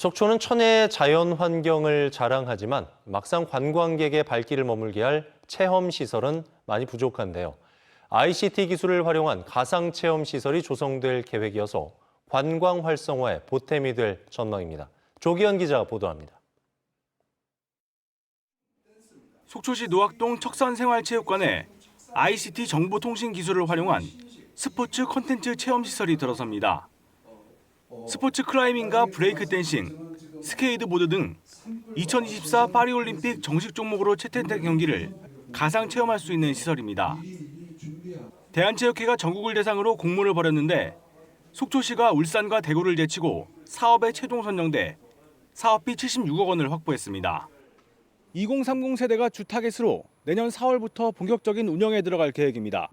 속초는 천혜의 자연 환경을 자랑하지만 막상 관광객의 발길을 머물게 할 체험 시설은 많이 부족한데요. ICT 기술을 활용한 가상 체험 시설이 조성될 계획이어서 관광 활성화에 보탬이 될 전망입니다. 조기현 기자가 보도합니다. 속초시 노학동 척산생활체육관에 ICT 정보통신 기술을 활용한 스포츠 콘텐츠 체험 시설이 들어섭니다. 스포츠 클라이밍과 브레이크 댄싱, 스케이트보드 등 2024 파리올림픽 정식 종목으로 채택된 경기를 가상 체험할 수 있는 시설입니다. 대한체육회가 전국을 대상으로 공모를 벌였는데 속초시가 울산과 대구를 제치고 사업에 최종 선정돼 사업비 76억 원을 확보했습니다. 2030 세대가 주 타겟으로 내년 4월부터 본격적인 운영에 들어갈 계획입니다.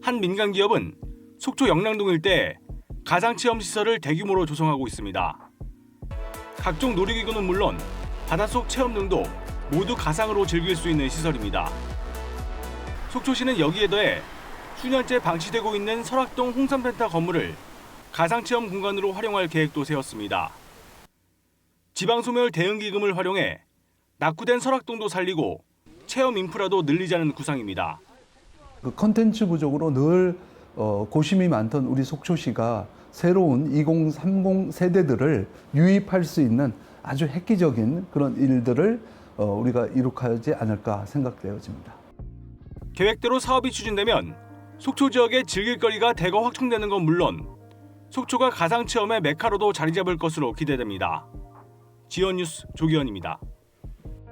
한 민간 기업은 속초 영랑동 일대에 가상 체험 시설을 대규모로 조성하고 있습니다. 각종 놀이기구는 물론 바닷속 체험 등도 모두 가상으로 즐길 수 있는 시설입니다. 속초시는 여기에 더해 수년째 방치되고 있는 설악동 홍삼센터 건물을 가상 체험 공간으로 활용할 계획도 세웠습니다. 지방소멸 대응기금을 활용해 낙후된 설악동도 살리고 체험 인프라도 늘리자는 구상입니다. 그 컨텐츠 부족으로 늘 어, 고심이 많던 우리 속초시가 새로운 2030 세대들을 유입할 수 있는 아주 획기적인 그런 일들을 어, 우리가 이룩하지 않을까 생각되어집니다. 계획대로 사업이 추진되면 속초 지역의 즐길거리가 대거 확충되는 건 물론 속초가 가상 체험의 메카로도 자리 잡을 것으로 기대됩니다. 지연 뉴스 조기현입니다.